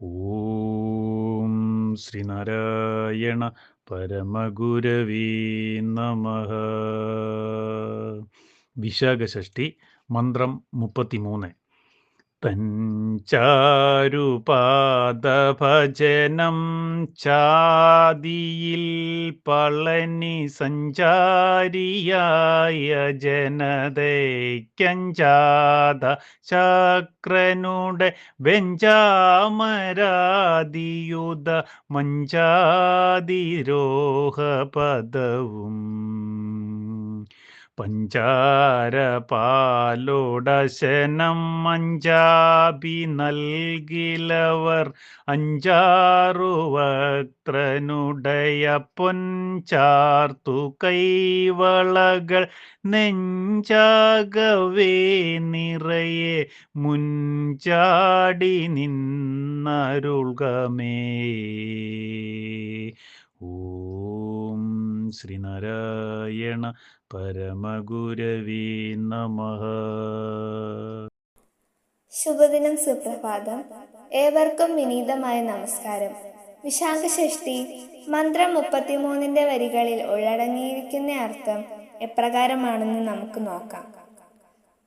ഓം ശ്രീനാരായണ പരമഗുരവീ നമ. വിശാഖഷ്ഠി മന്ത്രം മുപ്പത്തിമൂന്ന്. തഞ്ചാരുപാദഭജനം ചാതിയിൽ പളനി സഞ്ചാരിയായ ജനതയ്ക്കഞ്ചാത ചക്രനുടെ വെഞ്ചാമരാതിയുത മഞ്ചാതിരോഹ പദവും പഞ്ചാരപാലോടശനം മഞ്ചാപി നൽകിലവർ അഞ്ചാറു വക്രനുടയ പൊൻചാർത്തു കൈവളകൾ നെഞ്ചാകവേ നിറയെ മുൻചാടി നിന്നരുൾകമേ ഓം ശ്രീനാരായണ പരമഗുരവീ നമ. ശുഭദിനം സുപ്രഭാതം. ഏവർക്കും വിനീതമായ നമസ്കാരം. വിശാഖഷഷ്ടി മന്ത്രം മുപ്പത്തിമൂന്നിന്റെ വരികളിൽ ഉള്ളടങ്ങിയിരിക്കുന്ന അർത്ഥം എപ്രകാരമാണെന്ന് നമുക്ക് നോക്കാം.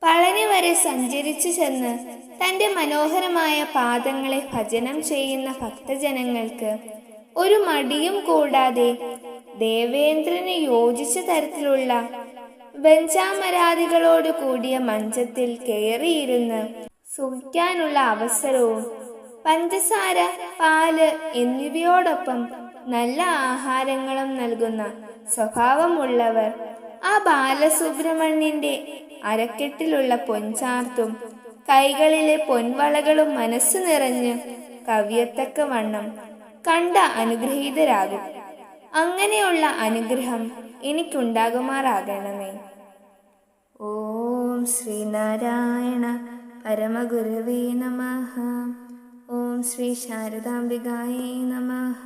പളനി വരെ സഞ്ചരിച്ചു ചെന്ന് തന്റെ മനോഹരമായ പാദങ്ങളെ ഭജനം ചെയ്യുന്ന ഭക്തജനങ്ങൾക്ക് ഒരു മടിയും കൂടാതെ ദേവേന്ദ്രന് യോജിച്ച തരത്തിലുള്ള വെഞ്ചാമരാദികളോട് കൂടിയ മഞ്ചത്തിൽ കയറിയിരുന്ന് സുഖിക്കാനുള്ള അവസരവും പഞ്ചസാര പാൽ എന്നിവയോടൊപ്പം നല്ല ആഹാരങ്ങളും നൽകുന്ന സ്വഭാവമുള്ളവർ ആ ബാലസുബ്രഹ്മണ്യന്റെ അരക്കെട്ടിലുള്ള പൊൻചാർത്തും കൈകളിലെ പൊൻവളകളും മനസ്സു നിറഞ്ഞ് കവിയത്തക്ക വണ്ണം കണ്ട അനുഗ്രഹീതരാകും. അങ്ങനെയുള്ള അനുഗ്രഹം എനിക്കുണ്ടാകുമാറാകണമേ. ഓം ശ്രീനാരായണ പരമഗുരുവേ നമ. ഓം ശ്രീ ശാരദാംബികായേ നമഃ.